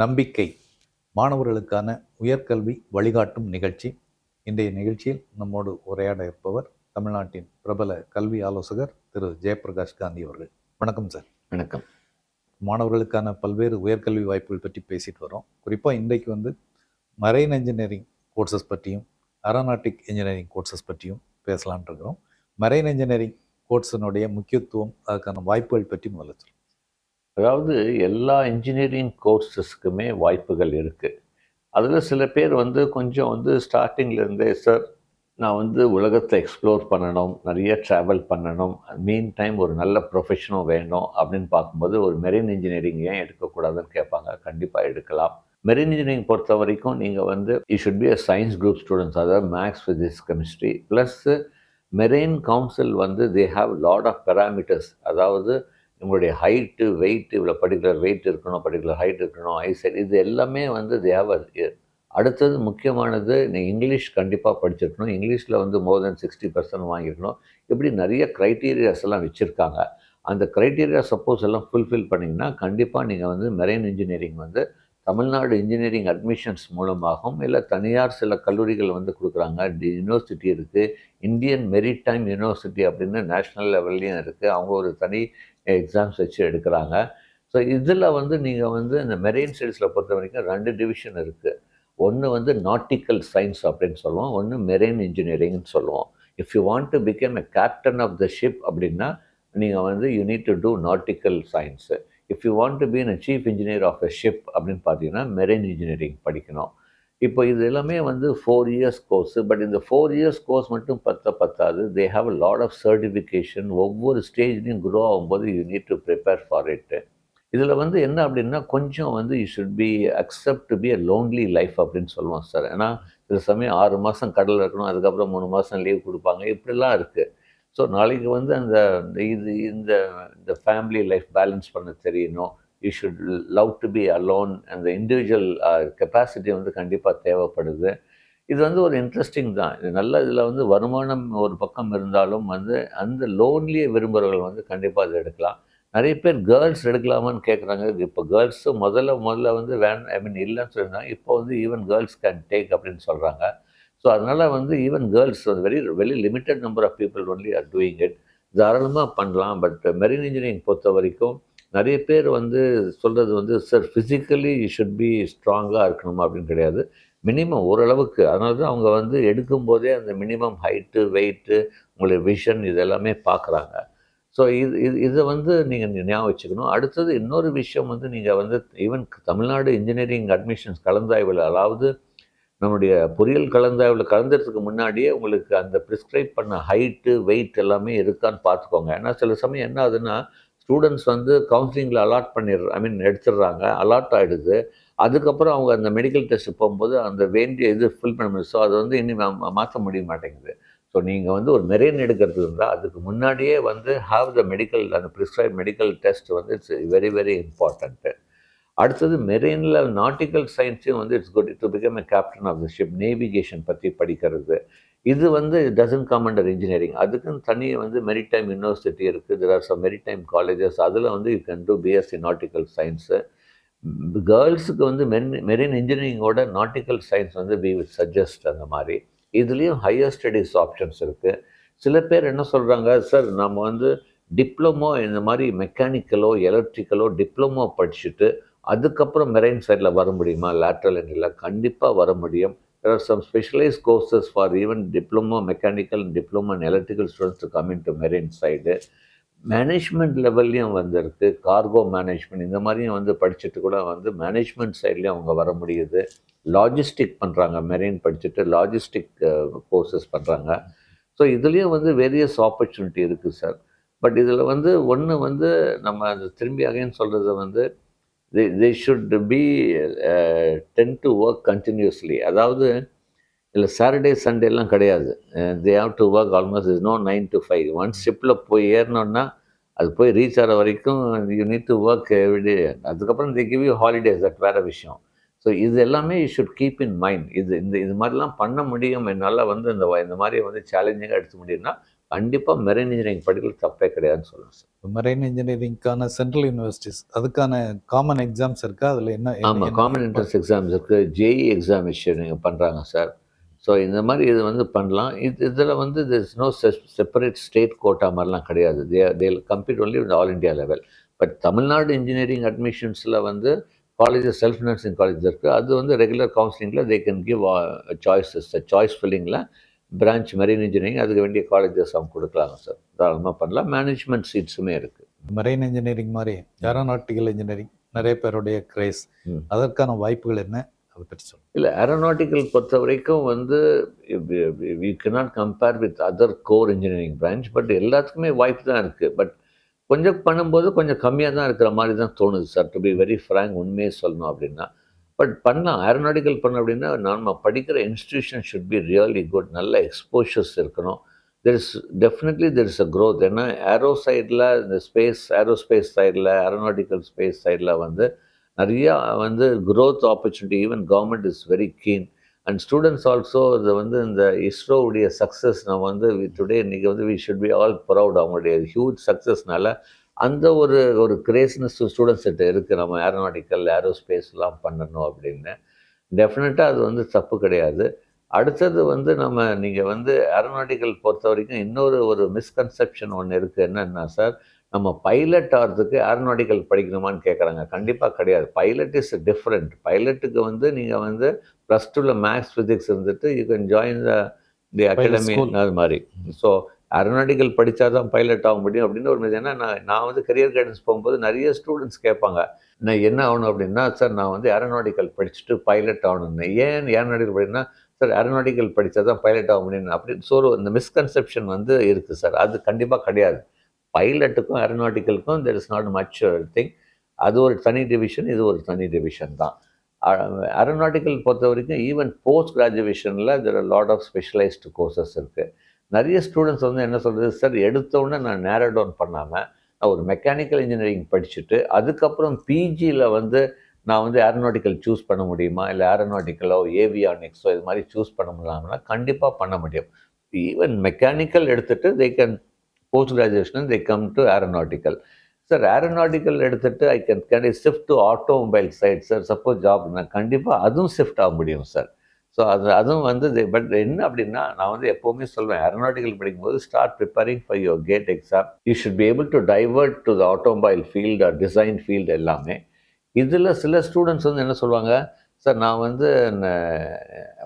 நம்பிக்கை மாணவர்களுக்கான உயர்கல்வி வழிகாட்டும் நிகழ்ச்சி. இன்றைய நிகழ்ச்சியில் நம்மோடு உரையாட இருப்பவர் தமிழ்நாட்டின் பிரபல கல்வி ஆலோசகர் திரு. ஜெயபிரகாஷ் காந்தி அவர்கள். வணக்கம் சார். வணக்கம். மாணவர்களுக்கான பல்வேறு உயர்கல்வி வாய்ப்புகள் பற்றி பேசிட்டு வரோம். குறிப்பாக இன்றைக்கு வந்து மரைன் இன்ஜினியரிங் கோர்சஸ் பற்றியும் ஏரோநாட்டிக் இன்ஜினியரிங் கோர்சஸ் பற்றியும் பேசலாம்னு இருக்கிறோம். மரைன் இன்ஜினியரிங் கோர்ஸினுடைய முக்கியத்துவம் அதுக்கான வாய்ப்புகள் பற்றி முதல்ல சொல்லுங்க. அதாவது எல்லா இன்ஜினியரிங் கோர்ஸஸ்க்குமே வாய்ப்புகள் இருக்குது அதில் சில பேர் வந்து கொஞ்சம் வந்து ஸ்டார்டிங்லேருந்தே சார் நான் வந்து உலகத்தை எக்ஸ்ப்ளோர் பண்ணணும் நிறைய ட்ராவல் பண்ணணும். மீன் டைம் ஒரு நல்ல ப்ரொஃபஷனும் வேணும். அப்படின்னு பார்க்கும்போது ஒரு மெரின் இன்ஜினியரிங் ஏன் எடுக்கக்கூடாதுன்னு கேட்பாங்க. கண்டிப்பாக எடுக்கலாம். மெரின் இன்ஜினியரிங் பொறுத்த வரைக்கும் நீங்கள் வந்து you should be a science group students அதாவது maths physics chemistry plus marine council வந்து they have lot of parameters அதாவது உங்களுடைய ஹைட்டு வெயிட் இவ்வளோ பர்டிகுலர் வெயிட் இருக்கணும் பர்டிகுலர் ஹைட் இருக்கணும் ஐசைட் இது எல்லாமே வந்து தேவர் அடுத்தது முக்கியமானது நீ இங்கிலீஷ் கண்டிப்பாக படிச்சிருக்கணும். இங்கிலீஷில் வந்து மோர் தென் சிக்ஸ்டி பர்சன்ட் வாங்கியிருக்கணும் இப்படி நிறைய க்ரைட்டீரியாஸ் எல்லாம் வச்சுருக்காங்க. அந்த க்ரைட்டீரியா சப்போஸ் எல்லாம் ஃபுல்ஃபில் பண்ணிங்கன்னா கண்டிப்பாக நீங்கள் வந்து மெரைன் இன்ஜினியரிங் வந்து தமிழ்நாடு இன்ஜினியரிங் அட்மிஷன்ஸ் மூலமாகவும் இல்லை தனியார் சில கல்லூரிகள் வந்து கொடுக்குறாங்க. யூனிவர்சிட்டி இருக்குது இந்தியன் மெரிடைம் யூனிவர்சிட்டி அப்படின்னு நேஷ்னல் லெவல்லையும் இருக்குது அவங்க ஒரு தனி எக்ஸாம்ஸ் வச்சு எடுக்கிறாங்க. ஸோ இதில் வந்து நீங்கள் வந்து இந்த மெரெயின் ஸ்டடீஸில் பொறுத்த வரைக்கும் ரெண்டு டிவிஷன் இருக்குது ஒன்று வந்து நாட்டிக்கல் சயின்ஸ் அப்படின்னு சொல்லுவோம். ஒன்று மெரெயின் இன்ஜினியரிங்னு சொல்லுவோம். If you want to become a captain of the ship அப்படின்னா நீங்கள் வந்து you need to do nautical science if you want to be a chief engineer of a ship அப்படின்னு பார்த்தீங்கன்னா மெரெயின் இன்ஜினியரிங் படிக்கணும். இப்போ இது எல்லாமே வந்து ஃபோர் இயர்ஸ் கோர்ஸு பட் இந்த ஃபோர் இயர்ஸ் கோர்ஸ் மட்டும் பத்த பத்தாது. They have a lot of certification ஒவ்வொரு ஸ்டேஜ்லையும் க்ரோ ஆகும்போது you need to prepare for it இதில் வந்து என்ன அப்படின்னா கொஞ்சம் வந்து you should be accept to be a lonely life அப்படின்னு சொல்லுவோம் சார் ஏன்னா சில சமயம் ஆறு மாதம் கடலில் இருக்கணும் அதுக்கப்புறம் மூணு மாதம் லீவ் கொடுப்பாங்க. இப்படிலாம் இருக்குது ஸோ நாளைக்கு வந்து அந்த இது இந்த இந்த ஃபேமிலி லைஃப் பேலன்ஸ் பண்ண தெரியணும். You should love to be alone அந்த இண்டிவிஜுவல் கெப்பாசிட்டி வந்து கண்டிப்பாக தேவைப்படுது. இது வந்து ஒரு இன்ட்ரெஸ்டிங் தான். இது நல்ல இதில் வந்து வருமானம் ஒரு பக்கம் இருந்தாலும் வந்து அந்த லோன்லியே விரும்புகிறவர்கள் வந்து கண்டிப்பாக அதை எடுக்கலாம். நிறைய பேர் கேர்ள்ஸ் எடுக்கலாமான்னு கேட்குறாங்க இப்போ கேர்ள்ஸும் முதல்ல முதல்ல வந்து வேன் ஐ மீன் இல்லைன்னு சொல்லியிருந்தாங்க இப்போ வந்து ஈவன் கேர்ள்ஸ் கேன் டேக் அப்படின்னு சொல்கிறாங்க ஸோ அதனால் வந்து even girls very very limited number of people only are doing it தாராளமாக பண்ணலாம் பட் மெரின் இன்ஜினியரிங் பொறுத்த வரைக்கும் நிறைய பேர் வந்து சொல்கிறது வந்து sir physically you should be ஸ்ட்ராங்காக இருக்கணுமா? அப்படின்னு கிடையாது. மினிமம் ஓரளவுக்கு. அதனால தான் அவங்க வந்து எடுக்கும்போதே அந்த மினிமம் ஹைட்டு வெயிட்டு உங்களுடைய விஷன் இது எல்லாமே பார்க்குறாங்க. ஸோ இது இது இதை வந்து நீங்கள் ஞாபகம் வச்சுக்கணும். அடுத்தது இன்னொரு விஷயம் வந்து நீங்கள் வந்து ஈவன் தமிழ்நாடு இன்ஜினியரிங் அட்மிஷன்ஸ் கலந்தாய்வில் அதாவது நம்முடைய பொறியியல் கலந்தாய்வில் கலந்துறதுக்கு முன்னாடியே உங்களுக்கு அந்த ப்ரிஸ்கிரைப் பண்ண ஹைட்டு வெயிட் எல்லாமே இருக்கான்னு பார்த்துக்கோங்க. ஏன்னா சில சமயம் என்ன ஆகுதுன்னா ஸ்டூடெண்ட்ஸ் வந்து கவுன்சிலிங்கில் அலாட் பண்ணிடுற ஐ மீன் எடுத்துடுறாங்க அலாட் ஆகிடுது அதுக்கப்புறம் அவங்க அந்த மெடிக்கல் டெஸ்ட் போகும்போது அந்த வேண்டிய இது ஃபில் பண்ண முடியும் ஸோ அது வந்து இன்னும் மாற்ற முடிய மாட்டேங்குது. ஸோ நீங்கள் வந்து ஒரு மெரெயின் எடுக்கிறது இருந்தால் அதுக்கு முன்னாடியே வந்து ஹாவ் த மெடிக்கல் அந்த ப்ரிஸ்கிரைப் மெடிக்கல் டெஸ்ட் வந்து இட்ஸ் வெரி வெரி இம்பார்ட்டண்ட்டு அடுத்தது மெரெயினில் நாட்டிக்கல் சயின்ஸையும் வந்து it's good to become a captain of the ship navigation பற்றி படிக்கிறது. இது வந்து டசன் கம் அண்டர் இன்ஜினியரிங் அதுக்குன்னு தனியாக வந்து மெரிடைம் யூனிவர்சிட்டி இருக்குது there are some maritime colleges அதில் வந்து you can do BSc nautical science கேர்ள்ஸுக்கு வந்து மென் மெரின் இன்ஜினியரிங்கோட நாட்டிக்கல் சயின்ஸ் வந்து வி விட் சஜஸ்ட் அந்த மாதிரி. இதுலேயும் ஹையர் ஸ்டடீஸ் ஆப்ஷன்ஸ் இருக்குது சில பேர் என்ன சொல்கிறாங்க சார் நம்ம வந்து டிப்ளமோ இந்த மாதிரி மெக்கானிக்கலோ எலக்ட்ரிக்கலோ டிப்ளமோ படிச்சுட்டு அதுக்கப்புறம் மெரைன் சைடில் வர முடியுமா? லேட்ரல் எண்ணில் கண்டிப்பாக வர முடியும். There are some specialise courses for even diploma mechanical diploma and electrical students to come in to marine side management லெவல்லையும் வந்திருக்கு கார்கோ மேனேஜ்மெண்ட் இந்த மாதிரியும் வந்து படிச்சுட்டு கூட வந்து மேனேஜ்மெண்ட் சைட்லேயும் அவங்க வர முடியுது. லாஜிஸ்டிக் பண்ணுறாங்க மெரெயின் படிச்சுட்டு லாஜிஸ்டிக் கோர்சஸ் uh, பண்ணுறாங்க ஸோ இதுலேயும் வந்து வேரியஸ் ஆப்பர்ச்சுனிட்டி இருக்குது சார் பட் இதில் வந்து ஒன்று வந்து நம்ம திரும்பி அகைன் சொல்கிறது வந்து they they should be then to work continuously அதாவது இல்லை சாட்டர்டே சண்டேலாம் கிடையாது. They have to work almost is no nine to five one ஷிப்பில் போய் ஏறினோன்னா அது போய் ரீச் ஆகிற வரைக்கும் you need to work every day அதுக்கப்புறம் the give you holidays that வேறு விஷயம். ஸோ இது எல்லாமே you should keep in mind இது இந்த இது மாதிரிலாம் பண்ண முடியும். என்னால் வந்து இந்த இந்த மாதிரி வந்து சேலஞ்சிங்காக எடுத்து முடியும்னா கண்டிப்பாக மெரைன் இன்ஜினியரிங் படிக்கிறது தப்பே கிடையாதுன்னு சொல்லுவேன் சார். மெரைன் இன்ஜினியரிங்க்கான சென்ட்ரல் யூனிவர்சிட்டிஸ் அதுக்கான காமன் எக்ஸாம்ஸ் இருக்கா? அதில் என்ன ஆமாம் காமன் என்ட்ரன்ஸ் எக்ஸாம்ஸ் இருக்குது ஜேஇ எக்ஸாமினேஷன் பண்ணுறாங்க சார். ஸோ இந்த மாதிரி இது வந்து பண்ணலாம். இது இதில் வந்து this no separate state quota மாதிரிலாம் கிடையாது. They they complete only all India level but Tamil Nadu engineering அட்மிஷன்ஸில் வந்து காலேஜஸ் செல்ஃப் ஃபினான்சிங் காலேஜ் இருக்குது அது வந்து ரெகுலர் கவுன்சிலிங்கில் they can give choices choice ஃபில்லிங்கில் branch marine engineering அதுக்கு வேண்டிய காலேஜஸ் அவங்க கொடுக்கலாங்க சார் தாராளமாக பண்ணலாம். மேனேஜ்மெண்ட் சீட்ஸுமே இருக்குது மெரைன் இன்ஜினியரிங் மாதிரி ஏரோநாட்டிக்கல் இன்ஜினியரிங் நிறைய பேருடைய கிரேஸ். அதற்கான வாய்ப்புகள் என்ன? அதை பற்றி சொல்லுங்கள் இல்லை ஏரோநாட்டிக்கல் பொறுத்த வரைக்கும் வந்து we cannot compare with other core engineering branch but எல்லாத்துக்குமே வாய்ப்பு தான் இருக்குது பட் கொஞ்சம் பண்ணும்போது கொஞ்சம் கம்மியாக தான் இருக்கிற மாதிரி தான் தோணுது sir to be very frank உண்மையே சொல்லணும் அப்படின்னா பட் பண்ணலாம் ஏரோனாட்டிக்கல் பண்ண அப்படின்னா நம்ம படிக்கிற institution should be really good நல்ல எக்ஸ்போஷர்ஸ் இருக்கணும். There is definitely there is a growth ஏன்னா ஏரோ சைடில் இந்த ஸ்பேஸ் ஏரோஸ்பேஸ் சைடில் ஏரோனாட்டிக்கல் ஸ்பேஸ் சைடில் வந்து நிறையா வந்து growth opportunity even government is very keen and students also இது வந்து இந்த இஸ்ரோவுடைய சக்ஸஸ் நம்ம வந்து டுடே இன்றைக்கி வந்து we should be all proud அவங்களுடைய ஹியூஜ் சக்ஸஸ்னால அந்த ஒரு ஒரு கிரேஸ்னஸ் ஸ்டூடெண்ட்ஸ் கிட்ட இருக்குது நம்ம ஏரோநாட்டிக்கல் ஏரோஸ்பேஸ்லாம் பண்ணணும் அப்படின்னு. டெஃபினட்டாக அது வந்து தப்பு கிடையாது. அடுத்தது வந்து நம்ம நீங்கள் வந்து ஏரோநாட்டிக்கல் பொறுத்த வரைக்கும் இன்னொரு ஒரு மிஸ்கன்செப்ஷன் ஒன்று இருக்குது என்னன்னா சார் நம்ம பைலட் ஆகிறதுக்கு ஏரோநாட்டிக்கல் படிக்கணுமான்னு கேட்குறாங்க கண்டிப்பாக கிடையாது. பைலட் இஸ் டிஃப்ரெண்ட் பைலட்டுக்கு வந்து நீங்கள் வந்து ப்ளஸ் டூவில் மேக்ஸ் ஃபிசிக்ஸ் இருந்துட்டு you can join the the academy. அது மாதிரி. ஸோ ஏரோநாட்டிக்கல் படித்தா தான் பைலட் ஆக முடியும் அப்படின்னு ஒரு ஏன்னா நான் நான் வந்து கரியர் கைடன்ஸ் போகும்போது நிறைய ஸ்டூடெண்ட்ஸ் கேட்பாங்க நான் என்ன ஆகணும் அப்படின்னா சார் நான் வந்து ஏரோநாட்டிக்கல் படிச்சுட்டு பைலட் ஆகணும்னு. ஏன் ஏரோநாட்டிக்கல் படினா சார் ஏரோநாட்டிக்கல் படித்தா தான் பைலட் ஆக முடியும் அப்படின்னு ஸோ இந்த மிஸ்கன்செப்ஷன் வந்து இருக்குது சார் அது கண்டிப்பாக கிடையாது. பைலட்டுக்கும் ஏரோநாட்டிக்கலுக்கும் there is not much thing அது ஒரு தனி டிவிஷன் இது ஒரு தனி டிவிஷன் தான். ஏரோநாட்டிக்கல் பொறுத்த வரைக்கும் even post கிராஜுவேஷனில் there are lot of specialised courses இருக்குது நிறைய ஸ்டூடெண்ட்ஸ் வந்து என்ன சொல்கிறது சார் எடுத்தோடனே நான் நேரோ டவுன் பண்ணாமல் நான் ஒரு மெக்கானிக்கல் இன்ஜினியரிங் படிச்சுட்டு அதுக்கப்புறம் பிஜியில் வந்து நான் வந்து ஏரோநாட்டிக்கல் சூஸ் பண்ண முடியுமா? இல்லை ஏரோநாட்டிக்கலோ ஏவியானிக்ஸோ இது மாதிரி சூஸ் பண்ண முடியாமனா கண்டிப்பாக பண்ண முடியும். ஈவன் மெக்கானிக்கல் எடுத்துகிட்டு they can post graduation they come to aeronautical sir aeronautical எடுத்துகிட்டு I can can shift to automobile side sir suppose job நான் கண்டிப்பாக அதுவும் ஷிஃப்ட் ஆக முடியும் சார் ஸோ அது அதுவும் வந்து பட் என்ன அப்படின்னா நான் வந்து எப்போவுமே சொல்வேன் ஏரோநாட்டிக்கல் படிக்கும்போது start preparing for your GATE exam you should be able to divert to the automobile field or design field எல்லாமே. இதில் சில ஸ்டூடெண்ட்ஸ் வந்து என்ன சொல்லுவாங்க சார் நான் வந்து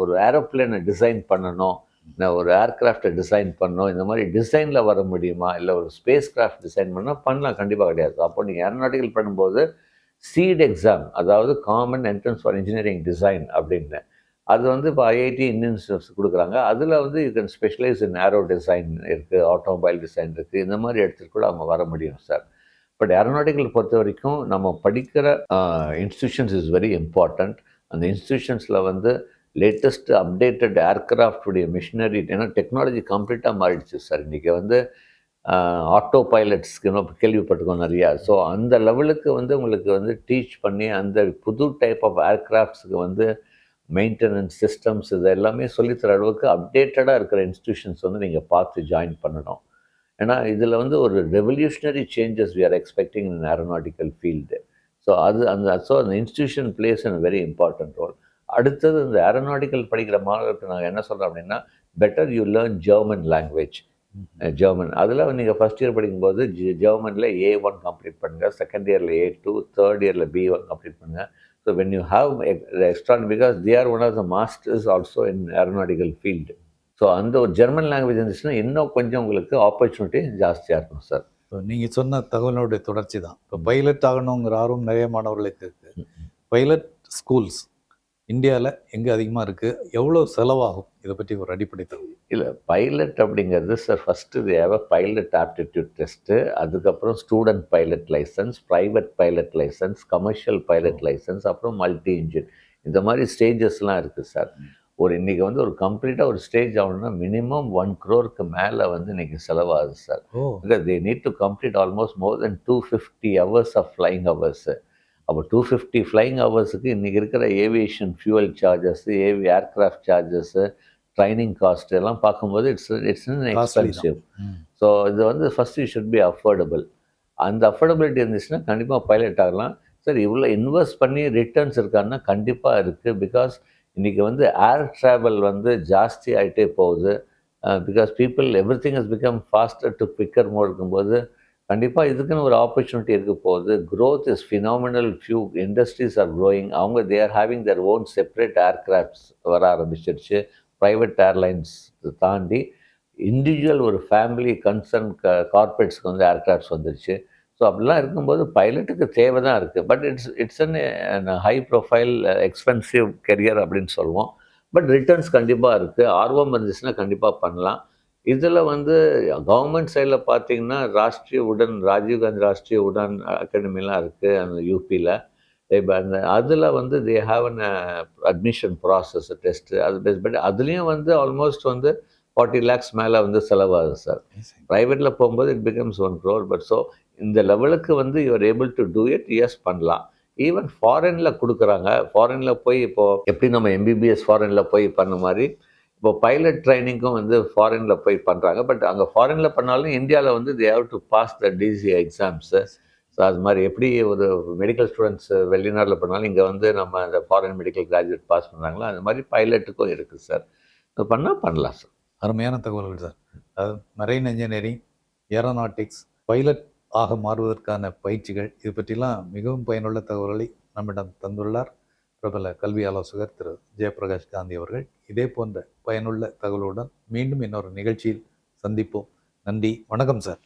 ஒரு ஏரோப்ளேனை டிசைன் பண்ணணும். நான் ஒரு ஏர்க்ராஃப்டை டிசைன் பண்ணணும். இந்த மாதிரி டிசைனில் வர முடியுமா? இல்லை ஒரு ஸ்பேஸ் கிராஃப்ட் டிசைன் பண்ணால் பண்ணலாம். கண்டிப்பாக கிடையாது. அப்போ நீங்கள் ஏரோநாட்டிக்கல் பண்ணும்போது சீட் எக்ஸாம் அதாவது common entrance for engineering design அப்படின்னு அது வந்து இப்போ ஐஐடி இந்தியன் இன்ஸ்டியூட்ஸ் கொடுக்குறாங்க. அதில் வந்து you can specialise in aero design இருக்குது ஆட்டோமொபைல் டிசைன் இருக்குது இந்த மாதிரி இடத்துக்கு கூட அவங்க வர முடியும் சார் பட் ஏரோநாட்டிக்கல் பொறுத்த வரைக்கும் நம்ம படிக்கிற இன்ஸ்டியூஷன்ஸ் இஸ் வெரி இம்பார்ட்டண்ட் அந்த இன்ஸ்டியூஷன்ஸில் வந்து லேட்டஸ்ட் அப்டேட்டட் ஏர்க்ராஃப்டுடைய மிஷினரி ஏன்னா டெக்னாலஜி கம்ப்ளீட்டாக மாறிடுச்சு சார் இன்றைக்கி வந்து ஆட்டோ பைலட்ஸ்க்கு கேள்விப்பட்டிருக்கோம் நிறையா. ஸோ அந்த லெவலுக்கு வந்து உங்களுக்கு வந்து டீச் பண்ணி அந்த புது டைப் ஆஃப் ஏர்க்ராஃப்ட்ஸுக்கு வந்து மெயின்டெனன்ஸ் சிஸ்டம்ஸ் இது எல்லாமே சொல்லித்தர அளவுக்கு அப்டேட்டடாக இருக்கிற இன்ஸ்டியூஷன்ஸ் வந்து நீங்கள் பார்த்து ஜாயின் பண்ணணும். ஏன்னா இதில் வந்து ஒரு revolutionary changes we are expecting in aeronautical field so அது அந்த ஸோ அந்த institution plays and very important role அடுத்தது இந்த ஏரோநாட்டிக்கல் படிக்கிற மாணவர்களுக்கு நாங்கள் என்ன சொல்கிறோம் அப்படின்னா better you learn German language German அதில் நீங்கள் ஃபஸ்ட் இயர் படிக்கும்போது ஜெர்மனில் ஏ ஒன் கம்ப்ளீட் பண்ணுங்கள் செகண்ட் இயரில் ஏ டூ தேர்ட் இயரில் பி ஒன் கம்ப்ளீட் பண்ணுங்கள் so when you have extra because they are one of the masters also in aeronautical field so அந்த ஒரு ஜெர்மன் லாங்குவேஜ் இருந்துச்சுன்னா இன்னும் கொஞ்சம் உங்களுக்கு ஆப்பர்ச்சுனிட்டி ஜாஸ்தியாக இருக்கும் சார் இப்போ நீங்கள் சொன்ன தகவலுடைய தொடர்ச்சி தான் இப்போ பைலட் ஆகணுங்கிற ஆர்வம் நிறைய மாணவர்களுக்கு இருக்குது பைலட் ஸ்கூல்ஸ் இந்தியாவில் எங்கே அதிகமாக இருக்குது எவ்வளோ செலவாகும்? இதை பற்றி ஒரு அடிப்படை தகவல் இல்லை பைலட் அப்படிங்கிறது சார் ஃபஸ்ட்டு தேவை பைலட் ஆப்டிடியூட் டெஸ்ட்டு அதுக்கப்புறம் student pilot licence private pilot licence commercial pilot licence அப்புறம் மல்டி இன்ஜின் இந்த மாதிரி ஸ்டேஜஸ்லாம் இருக்குது சார் ஒரு இன்றைக்கி வந்து ஒரு கம்ப்ளீட்டாக ஒரு ஸ்டேஜ் ஆகணும்னா மினிமம் ஒன் க்ரோருக்கு மேலே வந்து இன்றைக்கி செலவாகுது sir oh. Because they need to complete almost more than 250 hours of flying hours. அப்போ டூ ஃபிஃப்டி ஃப்ளைங் ஹவர்ஸுக்கு இன்றைக்கி இருக்கிற ஏவியேஷன் ஃபியூவல் சார்ஜஸ்ஸு ஏவி ஏர்க்ராஃப்ட் சார்ஜஸ்ஸு ட்ரைனிங் காஸ்ட் எல்லாம் பார்க்கும்போது இட்ஸ் இட்ஸ் எக்ஸ்பென்சிவ். ஸோ இது வந்து first you should be affordable அந்த அஃபோர்டபிலிட்டி இருந்துச்சுன்னா கண்டிப்பாக பைலட் ஆகலாம். சார் இவ்வளோ இன்வெஸ்ட் பண்ணி ரிட்டர்ன்ஸ் இருக்கான்னா கண்டிப்பாக இருக்குது பிகாஸ் இன்றைக்கி வந்து ஏர் ட்ராவல் வந்து ஜாஸ்தி ஆகிட்டே போகுது. Because people everything has become faster to quicker mode இருக்கும்போது கண்டிப்பாக இதுக்குன்னு ஒரு ஆப்பர்ச்சுனிட்டி இருக்க போகுது. Growth is phenomenal few industries are growing அவங்க they are having their own separate aircrafts வர ஆரம்பிச்சிருச்சு. ப்ரைவேட் ஏர்லைன்ஸ் தாண்டி இண்டிவிஜுவல் ஒரு ஃபேமிலி கன்சர்ன் க கார்பரேட்ஸ்க்கு வந்து ஏர்கிராஃப்ட்ஸ் வந்துருச்சு. ஸோ அப்படிலாம் இருக்கும்போது பைலட்டுக்கு தேவை தான் இருக்குது but it's it's an high profile expensive career அப்படின்னு சொல்லுவோம். பட் ரிட்டர்ன்ஸ் கண்டிப்பாக இருக்குது ஆர்வம் இருந்துச்சுன்னா கண்டிப்பாக பண்ணலாம். இதில் வந்து கவர்மெண்ட் சைடில் பார்த்தீங்கன்னா ராஷ்ட்ரிய உடன் ராஜீவ்காந்தி ராஷ்ட்ரிய உடன் அகாடமிலாம் இருக்குது அந்த யூபியில் இப்போ அந்த அதில் வந்து they have an admission process test அது பேஸ் பண்ணி அதுலேயும் வந்து ஆல்மோஸ்ட் வந்து ஃபார்ட்டி லேக்ஸ் மேலே வந்து செலவாகுது சார் ப்ரைவேட்டில் போகும்போது it becomes one crore but so இந்த லெவலுக்கு வந்து you're able to do it S பண்ணலாம். ஈவன் ஃபாரினில் கொடுக்குறாங்க. ஃபாரினில் போய் இப்போது எப்படி நம்ம எம்பிபிஎஸ் ஃபாரினில் போய் பண்ண மாதிரி இப்போ பைலட் ட்ரைனிங்க்கும் வந்து ஃபாரினில் போய் பண்ணுறாங்க பட் அங்கே ஃபாரினில் பண்ணாலும் இந்தியாவில் வந்து they have to pass the DC exams so அது மாதிரி எப்படி ஒரு மெடிக்கல் ஸ்டூடெண்ட்ஸ் வெளிநாட்டில் பண்ணாலும் இங்கே வந்து நம்ம அந்த ஃபாரின் மெடிக்கல் கிராஜுவேட் பாஸ் பண்ணுறாங்களோ அது மாதிரி பைலட்டுக்கும் இருக்குது சார் இது பண்ணால் பண்ணலாம் சார் அருமையான தகவல்கள் சார் அது மரைன் இன்ஜினியரிங் ஏரோநாட்டிக்ஸ் பைலட் ஆக மாறுவதற்கான பயிற்சிகள் இது பற்றிலாம் மிகவும் பயனுள்ள தகவல்களை நம்மிடம் தந்துள்ளார். பிரபல கல்வி ஆலோசகர் திரு. ஜெயபிரகாஷ் காந்தி அவர்கள் இதே போன்ற பயனுள்ள தகவலுடன் மீண்டும் இன்னொரு நிகழ்ச்சியில் சந்திப்போம். நன்றி. வணக்கம் சார்.